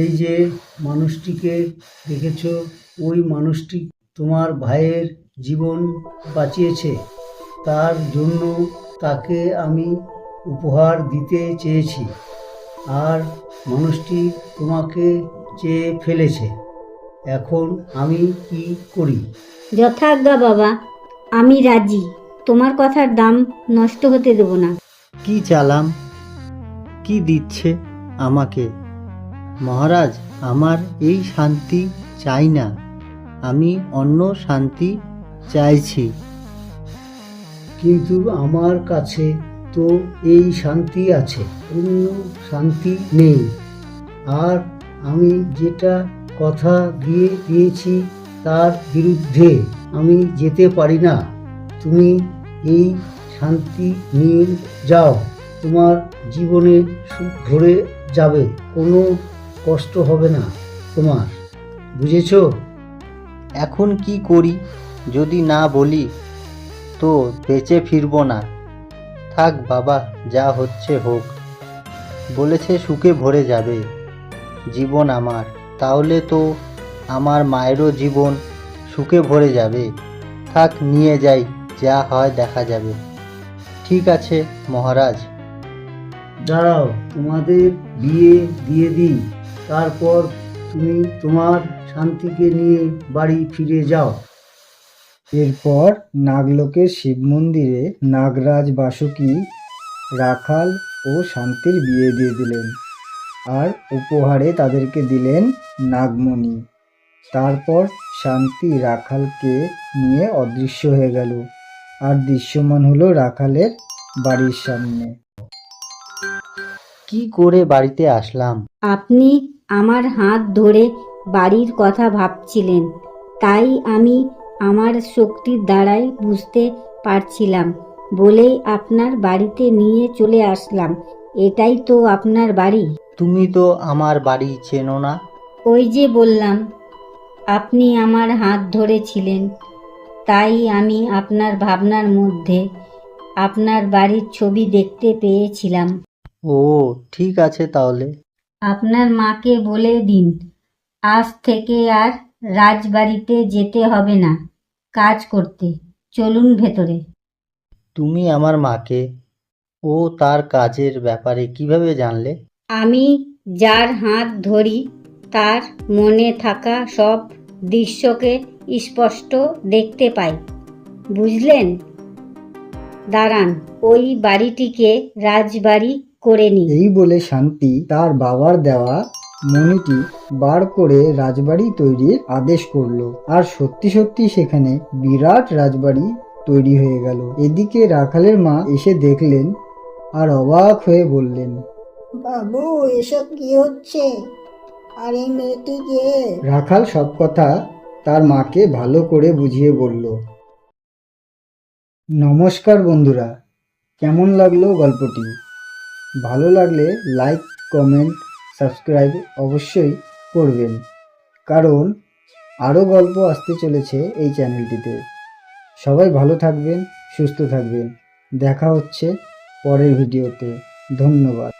এই যে মানুষটিকে দেখেছ, ওই মানুষটি তোমার ভাইয়ের জীবন বাঁচিয়েছে। তার জন্য তাকে আমি উপহার দিতে চেয়েছি। আর মানুষটি তোমাকে চেয়ে ফেলেছে। এখন আমি কি করি? যথাজ্ঞা বাবা, আমি রাজি। তোমার কথার দাম নষ্ট হতে দেব না। কি চালাম? কি দিচ্ছে আমাকে? মহারাজ, আমার এই শান্তি চাই না। আমি অন্য শান্তি চাইছি। কিন্তু আমার কাছে তো এই শান্তি আছে, অন্য শান্তি নেই। আর আমি যেটা কথা দিয়ে দিয়েছি তার বিরুদ্ধে আমি যেতে পারি না। তুমি এই শান্তি নিয়ে যাও। তোমার জীবনে সুখ ভরে যাবে, কোনো কষ্ট হবে না তোমার। বুঝেছ? এখন কি করি যদি না বলি? তো বেঁচে ফিরবো না। থাক বাবা, যা হচ্ছে হোক। বলেছে সুখে ভরে যাবে জীবন আমার। তাহলে তো আমার মায়েরও জীবন সুখে ভরে যাবে। থাক, নিয়ে যাই, যা হয় দেখা যাবে। ঠিক আছে মহারাজ। দাঁড়াও তোমাদের বিয়ে দিয়ে দিই তারপর তুমি তোমার শান্তিকে নিয়ে বাড়ি ফিরে যাও। এরপর নাগলোকের শিব মন্দিরে নাগরাজ বাসুকি রাখাল ও শান্তির বিয়ে দিয়ে দিলেন আর উপহারে তাদেরকে দিলেন নাগমণি। তারপর শান্তি রাখালকে নিয়ে অদৃশ্য হয়ে গেল। আর দৃশ্যমান হলো রাখালের বাড়ির সামনে। কি করে বাড়িতে আসলাম? আপনি আমার হাত ধরে বাড়ির কথা ভাবছিলেন তাই আমি আমার শক্তির দ্বারাই বুঝতে পারছিলাম বলেই আপনার বাড়িতে নিয়ে চলে আসলাম। এটাই তো আপনার বাড়ি। তুমি তো আমার বাড়ি চেনো না। ওই যে বললাম আপনি আমার হাত ধরেছিলেন। তাই আমি আপনার ভাবনার মধ্যে আপনার বাড়ির ছবি দেখতে পেয়েছিলাম। ও ঠিক আছে তাহলে। আপনার মাকে বলে দিন আজ থেকে আর রাজবাড়িতে যেতে হবে না কাজ করতে। চলুন ভেতরে। তুমি আমার মাকে ও তার কাজের ব্যাপারে কীভাবে জানলে? আমি যার হাত ধরি তার মনে থাকা সব দৃশ্যকে স্পষ্ট দেখতে পাই। বুঝলেন? দাঁড়ান ওই বাড়িটিকে রাজবাড়ি করে নিই। এই বলে শান্তি তার বাবার দেওয়া মণিটি বার করে রাজবাড়ি তৈরির আদেশ করল। আর সত্যি সত্যি সেখানে বিরাট রাজবাড়ি তৈরি হয়ে গেল। এদিকে রাখালের মা এসে দেখলেন আর অবাক হয়ে বললেন বাবু এসব কি হচ্ছে? আর এই মেয়েটি কে রাখাল সব কথা তার মাকে ভালো করে বুঝিয়ে বলল, নমস্কার বন্ধুরা, কেমন লাগল গল্পটি? ভালো লাগলে লাইক, কমেন্ট, সাবস্ক্রাইব অবশ্যই করবেন, কারণ আরও গল্প আসতে চলেছে এই চ্যানেলটিতে। সবাই ভালো থাকবেন, সুস্থ থাকবেন। দেখা হচ্ছে পরের ভিডিওতে। ধন্যবাদ।